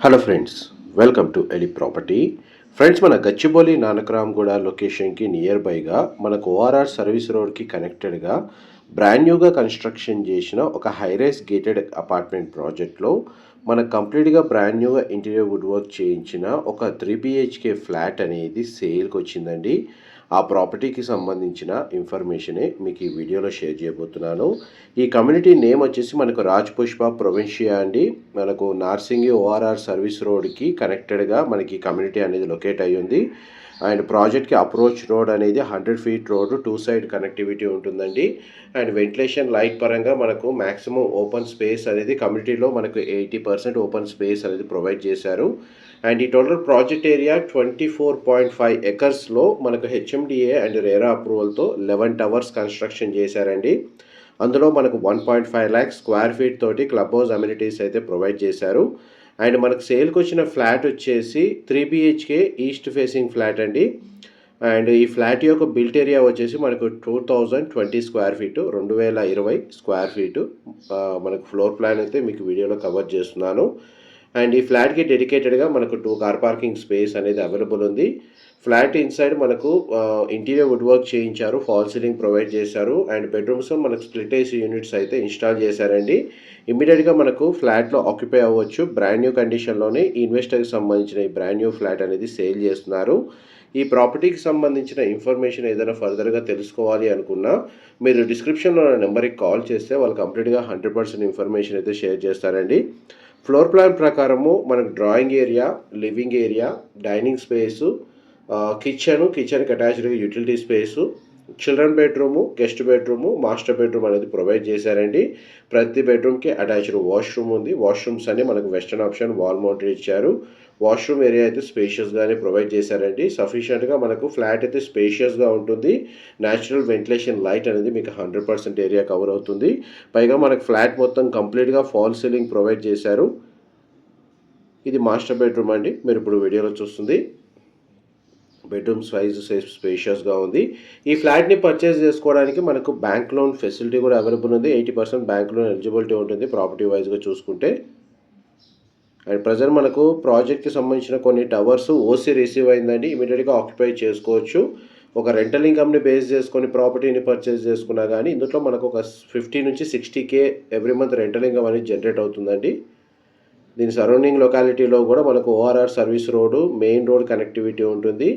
Hello friends welcome to ఎలి property friends మన గచ్చిబౌలి నానకరామ్గూడ లొకేషన్కి నియర్ బైగా మనకు ఓఆర్ఆర్ సర్వీస్ రోడ్కి కనెక్టెడ్గా బ్రాండ్ న్యూగా కన్స్ట్రక్షన్ చేసిన ఒక హైరైస్ గేటెడ్ అపార్ట్మెంట్ ప్రాజెక్ట్లో మనకు కంప్లీట్గా బ్రాండ్ న్యూగా ఇంటీరియర్ వుడ్ వర్క్ చేయించిన ఒక త్రీ బిహెచ్కే ఫ్లాట్ అనేది సేల్కి వచ్చిందండి. ఆ ప్రాపర్టీకి సంబంధించిన ఇన్ఫర్మేషనే మీకు ఈ వీడియోలో షేర్ చేయబోతున్నాను. ఈ కమ్యూనిటీ నేమ్ వచ్చేసి మనకు రాజ్ పుష్ప ప్రొవిన్షియా అండి. మనకు నార్సింగి ఓఆర్ఆర్ సర్వీస్ రోడ్కి కనెక్టెడ్గా మనకి కమ్యూనిటీ అనేది లొకేట్ అయ్యింది. అండ్ ప్రాజెక్ట్కి అప్రోచ్ రోడ్ అనేది hundred feet road two side connectivity ఉంటుందండి. అండ్ వెంటిలేషన్ లైట్ పరంగా మనకు మ్యాక్సిమం ఓపెన్ స్పేస్ అనేది కమ్యూనిటీలో మనకు ఎయిటీ పర్సెంట్ ఓపెన్ స్పేస్ అనేది ప్రొవైడ్ చేశారు. అండ్ ఈ total project area twenty four point five ఎకర్స్లో మనకు హెచ్ఎండిఏ అండ్ రేరా అప్రూవల్తో లెవెన్ టవర్స్ కన్స్ట్రక్షన్ చేశారండి. అందులో మనకు one point five lakhs square feet తోటి క్లబ్ హౌస్ అమ్యూనిటీస్ అయితే ప్రొవైడ్ చేశారు. అండ్ మనకు సేల్కి వచ్చిన ఫ్లాట్ వచ్చేసి three BHK east facing flat అండి. అండ్ ఈ ఫ్లాట్ యొక్క బిల్ట్ ఏరియా వచ్చేసి మనకు two thousand twenty square feet రెండు వేల ఇరవై స్క్వేర్ ఫీటు. మనకు ఫ్లోర్ ప్లాన్ అయితే మీకు వీడియోలో కవర్ చేస్తున్నాను. అండ్ ఈ ఫ్లాట్కి డెడికేటెడ్గా మనకు టూ కార్ పార్కింగ్ స్పేస్ అనేది అవైలబుల్ ఉంది. ఫ్లాట్ ఇన్సైడ్ మనకు ఇంటీరియర్ వుడ్ వర్క్ చేయించారు ఫాల్ సీలింగ్ ప్రొవైడ్ చేశారు అండ్ బెడ్రూమ్స్ మనకు స్ప్లిట్ ఏసీ యూనిట్స్ అయితే ఇన్స్టాల్ చేశారండి. ఇమీడియట్గా మనకు ఫ్లాట్లో ఆక్యుపై అవ్వచ్చు. బ్రాండ్ న్యూ కండిషన్లోనే ఇన్వెస్టర్కి సంబంధించిన ఈ బ్రాండ్ న్యూ ఫ్లాట్ అనేది సేల్ చేస్తున్నారు. ఈ ప్రాపర్టీకి సంబంధించిన ఇన్ఫర్మేషన్ ఏదైనా ఫర్దర్గా తెలుసుకోవాలి అనుకున్నా మీరు డిస్క్రిప్షన్లో ఉన్న నెంబర్కి కాల్ చేస్తే వాళ్ళు కంప్లీట్గా హండ్రెడ్ పర్సెంట్ ఇన్ఫర్మేషన్ అయితే షేర్ చేస్తారండి. ఫ్లోర్ ప్లాన్ ప్రకారము మనకు drawing area living area dining space kitchen కిచెన్కి అటాచ్డ్గా utility space children bedroom guest bedroom master bedroom అనేది ప్రొవైడ్ చేశారండి. ప్రతి బెడ్రూమ్కి అటాచ్డ్ వాష్రూమ్ ఉంది. వాష్రూమ్స్ అన్ని మనకు వెస్టర్న్ ఆప్షన్ వాల్ మౌంటెడ్ ఇచ్చారు. వాష్రూమ్ ఏరియా అయితే స్పేషియస్గానే ప్రొవైడ్ చేశారండి. సఫిషియెంట్గా మనకు ఫ్లాట్ అయితే స్పేషియస్గా ఉంటుంది. న్యాచురల్ వెంటిలేషన్ లైట్ అనేది మీకు హండ్రెడ్ పర్సెంట్ ఏరియా కవర్ అవుతుంది. పైగా మనకు ఫ్లాట్ మొత్తం కంప్లీట్గా ఫాల్ సీలింగ్ ప్రొవైడ్ చేశారు. ఇది మాస్టర్ బెడ్రూమ్ అండి. మీరు ఇప్పుడు వీడియోలో చూస్తుంది. బెడ్రూమ్ సైజ్ స్పేషియస్గా ఉంది. ఈ ఫ్లాట్ని పర్చేస్ చేసుకోవడానికి మనకు బ్యాంక్ లోన్ ఫెసిలిటీ కూడా అవైలబుల్ ఉంది. Eighty percent bank loan eligibility ఉంటుంది ప్రాపర్టీ వైజ్గా చూసుకుంటే. అండ్ ప్రజెంట్ మనకు ప్రాజెక్ట్కి సంబంధించిన కొన్ని టవర్స్ ఓసీ రిసీవ్ అయిందండి. ఇమీడియట్గా ఆక్యుపై చేసుకోవచ్చు. ఒక రెంటల్ ఇన్కమ్ని బేస్ చేసుకొని ప్రాపర్టీని పర్చేస్ చేసుకున్నా కానీ ఇందులో మనకు ఒక ఫిఫ్టీ నుంచి sixty K every month rental income అనేది జనరేట్ అవుతుందండి. దీని సరౌండింగ్ లొకాలిటీలో కూడా మనకు ORR service road main road connectivity ఉంటుంది.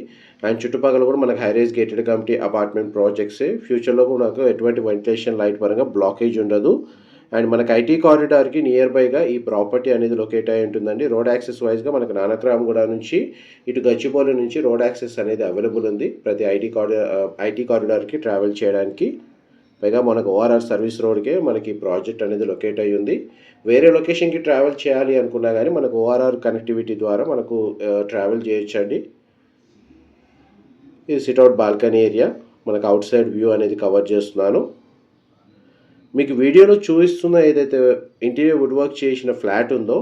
అండ్ చుట్టుపక్కల కూడా మనకు high rise gated community apartment projects ఫ్యూచర్లో కూడా మనకు ఎటువంటి వెంటిలేషన్ లైట్ పరంగా బ్లాకేజ్ ఉండదు. అండ్ మనకు ఐటీ కారిడార్కి నియర్ బైగా ఈ ప్రాపర్టీ అనేది లొకేట్ అయి ఉంటుందండి. రోడ్ యాక్సెస్ వైజ్గా మనకు నానక్రామ్గూడ నుంచి ఇటు గచ్చిబౌలి నుంచి రోడ్ యాక్సెస్ అనేది అవైలబుల్ ఉంది. ప్రతి ఐటీ కారిడార్ ఐటీ కారిడార్కి ట్రావెల్ చేయడానికి. పైగా మనకు ఓఆర్ఆర్ సర్వీస్ రోడ్కే మనకి ప్రాజెక్ట్ అనేది లొకేట్ అయ్యి ఉంది వేరే లొకేషన్కి ట్రావెల్ చేయాలి అనుకున్నా కానీ మనకు ఓఆర్ఆర్ కనెక్టివిటీ ద్వారా మనకు ట్రావెల్ చేయొచ్చండి. ఇది సిట్అవుట్ బాల్కనీ ఏరియా. మనకు అవుట్ సైడ్ వ్యూ అనేది కవర్ చేస్తున్నాను. మీకు వీడియోలో చూపిస్తున్న ఏదైతే ఇంటీరియర్ వుడ్ వర్క్ చేసిన ఫ్లాట్ ఉందో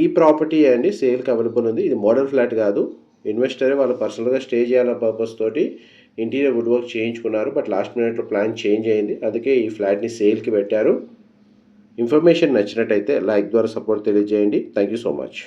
ఈ ప్రాపర్టీ అండి? సేల్కి అవైలబుల్ ఉంది. ఇది మోడల్ ఫ్లాట్ కాదు. ఇన్వెస్టరే వాళ్ళు పర్సనల్గా స్టే చేయాలన్న పర్పస్ తోటి ఇంటీరియర్ వుడ్ వర్క్ చేయించుకున్నారు బట్ లాస్ట్ మినిట్లో ప్లాన్ చేంజ్ అయింది. అందుకే ఈ ఫ్లాట్ని సేల్కి పెట్టారు. ఇన్ఫర్మేషన్ నచ్చినట్టయితే లైక్ ద్వారా సపోర్ట్ తెలియజేయండి. Thank you so much